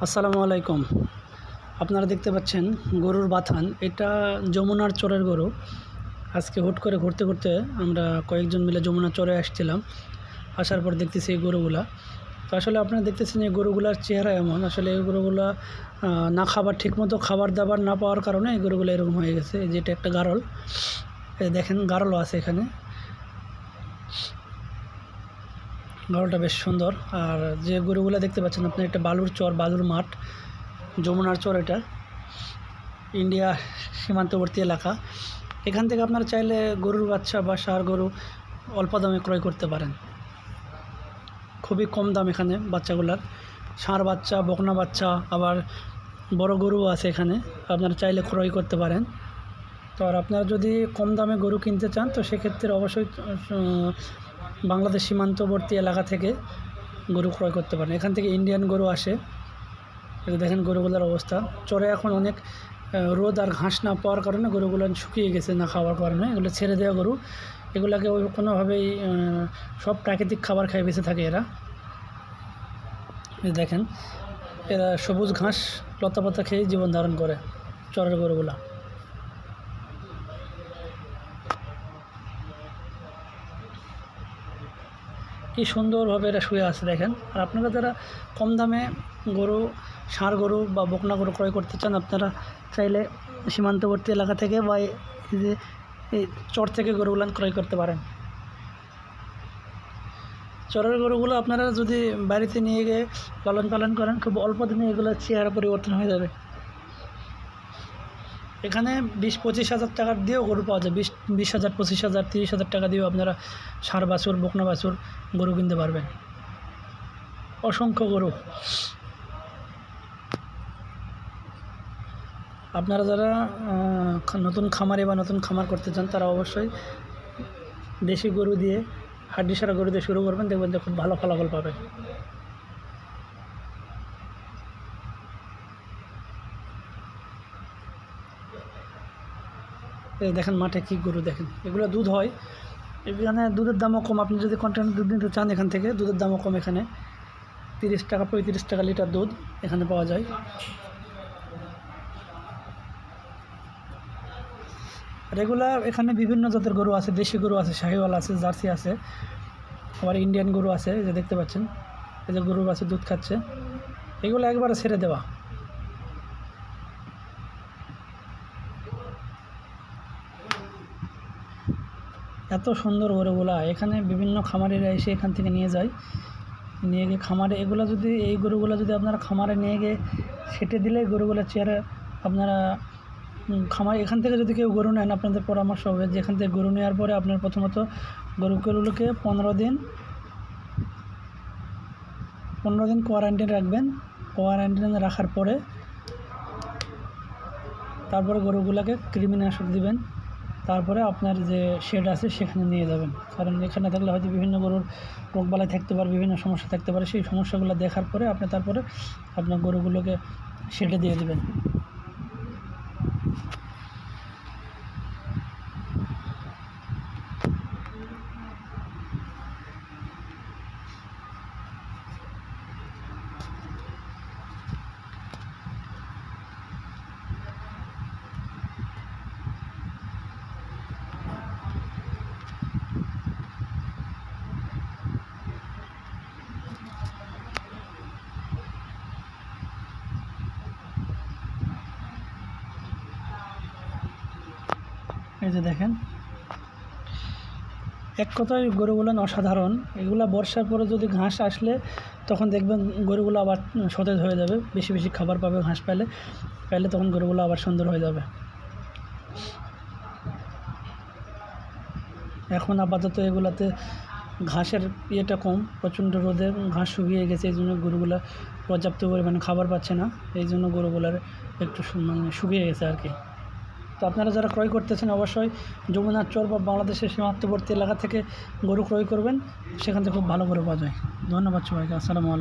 আসসালামু আলাইকুম। আপনারা দেখতে পাচ্ছেন গরুর বাথান। এটা যমুনার চরের গরু। আজকে হুট করে ঘুরতে ঘুরতে আমরা কয়েকজন মিলে যমুনার চরে আসছিলাম। আসার পর দেখতেছি এই গরুগুলা। তো আসলে আপনারা দেখতেছেন এই গরুগুলার চেহারা এমন। আসলে এই গরুগুলা না খাবার ঠিকমতো খাবার দাবার না পাওয়ার কারণে এই গরুগুলো এরকম হয়ে গেছে। যেটা একটা গারল। দেখেন গারলও আছে এখানে। গারলটা বেশ সুন্দর। আর যে গরুগুলো দেখতে পাচ্ছেন আপনি একটা বালুর চর, বালুর মাঠ, যমুনার চর এটা। ইন্ডিয়া সীমান্তবর্তী এলাকা। এখান থেকে আপনারা চাইলে গরুর বাচ্চা বা ষাঁড় গরু অল্প দামে ক্রয় করতে পারেন। খুবই কম দাম এখানে বাচ্চাগুলার। ষাঁড় বাচ্চা, বকনা বাচ্চা, আবার বড় গরুও আছে এখানে, আপনারা চাইলে ক্রয় করতে পারেন। তো আর আপনারা যদি কম দামে গরু কিনতে চান, তো সেক্ষেত্রে অবশ্যই বাংলাদেশ সীমান্তবর্তী এলাকা থেকে গরু ক্রয় করতে পারেন। এখান থেকে ইন্ডিয়ান গরু আসে। দেখেন গরুগুলোর অবস্থা। চরে এখন অনেক রোদ আর ঘাস না পাওয়ার কারণে গরুগুলো শুকিয়ে গেছে না খাওয়ার কারণে। এগুলো ছেড়ে দেওয়া গরু। এগুলোকে ওই কোনোভাবেই সব প্রাকৃতিক খাবার খাই বেঁচে থাকে এরা। দেখেন, এরা সবুজ ঘাস লতাপাতা খেয়ে জীবন ধারণ করে চরের গরুগুলা। কি সুন্দরভাবে এরা শুয়ে আছে দেখেন। আর আপনারা যারা কম দামে গরু, ষাঁড় গরু বা বকনা গরু ক্রয় করতে চান, আপনারা চাইলে সীমান্তবর্তী এলাকা থেকে বা এই যে এই চর থেকে গরুগুলো ক্রয় করতে পারেন। চরের গরুগুলো আপনারা যদি বাড়িতে নিয়ে গিয়ে লালন পালন করেন, খুব অল্প দিনে এগুলো চেহারা পরিবর্তন হয়ে যাবে। এখানে বিশ পঁচিশ হাজার টাকার দিয়েও গরু পাওয়া যায়। বিশ বিশ হাজার, পঁচিশ হাজার, তিরিশ হাজার টাকা দিয়েও আপনারা সার, বাছুর, বকনা বাছুর গরু কিনতে পারবেন। অসংখ্য গরু। আপনারা যারা নতুন খামারে বা নতুন খামার করতে চান, তারা অবশ্যই দেশি গরু দিয়ে হাড্ডি সারা গরু দিয়ে শুরু করবেন, দেখবেন যে খুব ভালো ফলাফল পাবেন। দেখেন মাঠে কী গরু দেখেন। এগুলো দুধ হয়। এখানে দুধের দামও কম। আপনি যদি কন্টেন্ট দুধ নিতে চান এখান থেকে, দুধের দামও কম এখানে। তিরিশ টাকা, পঁয়ত্রিশ টাকা লিটার দুধ এখানে পাওয়া যায়। রেগুলার এখানে বিভিন্ন জাতের গরু আছে। দেশি গরু আছে, শাহিওয়াল আছে, জার্সি আছে। আবার ইন্ডিয়ান গরু আছে যে দেখতে পাচ্ছেন। যে গরু আছে, দুধ খাচ্ছে। এগুলো একবারে ছেড়ে দেওয়া। এত সুন্দর গরুগুলা। এখানে বিভিন্ন খামারিরা এসে এখান থেকে নিয়ে যায়। নিয়ে গিয়ে খামারে, এগুলো যদি, এই গরুগুলো যদি আপনারা খামারে নিয়ে গিয়ে সেটে দিলে গরুগুলো চেয়ারে আপনারা খামার, এখান থেকে যদি কেউ গরু নেন, আপনাদের পরামর্শ হবে যে এখান থেকে গরু নেওয়ার পরে আপনার প্রথমত গরুগুলোকে পনেরো দিন পনেরো দিন কোয়ারেন্টাইন রাখবেন। কোয়ারেন্টাইনে রাখার পরে তারপরে গরুগুলোকে কৃমিনাশক দিবেন। তারপরে আপনার যে শেড আছে সেখানে নিয়ে যাবেন। কারণ এখানে থাকলে হয়তো বিভিন্ন গরুর রোগবালাই থাকতে পারে, বিভিন্ন সমস্যা থাকতে পারে। সেই সমস্যাগুলো দেখার পরে আপনি তারপরে আপনার গরুগুলোকে শেডে দিয়ে দেবেন। এই যে দেখেন। এক কথায় গরুগুলো অসাধারণ। এগুলা বর্ষার পরে যদি ঘাস আসলে তখন দেখবেন গরুগুলো আবার সতেজ হয়ে যাবে। বেশি বেশি খাবার পাবে, ঘাস পেলে পেলে তখন গরুগুলো আবার সুন্দর হয়ে যাবে। এখন আপাতত এগুলাতে ঘাসের ইয়েটা কম। প্রচণ্ড রোদে ঘাস শুকিয়ে গেছে, এই জন্য গরুগুলো পর্যাপ্ত পরিমাণে খাবার পাচ্ছে না। এই জন্য গরুগুলার একটু মানে শুকিয়ে গেছে আর কি। তো আপনারা যারা ক্রয় করতেছেন অবশ্যই যমুনার চর বা বাংলাদেশের সীমান্তবর্তী এলাকা থেকে গরু ক্রয় করবেন, সেখান থেকে খুব ভালো গরু পাওয়া যায়। ধন্যবাদ সবাইকে, আসসালামু আলাইকুম।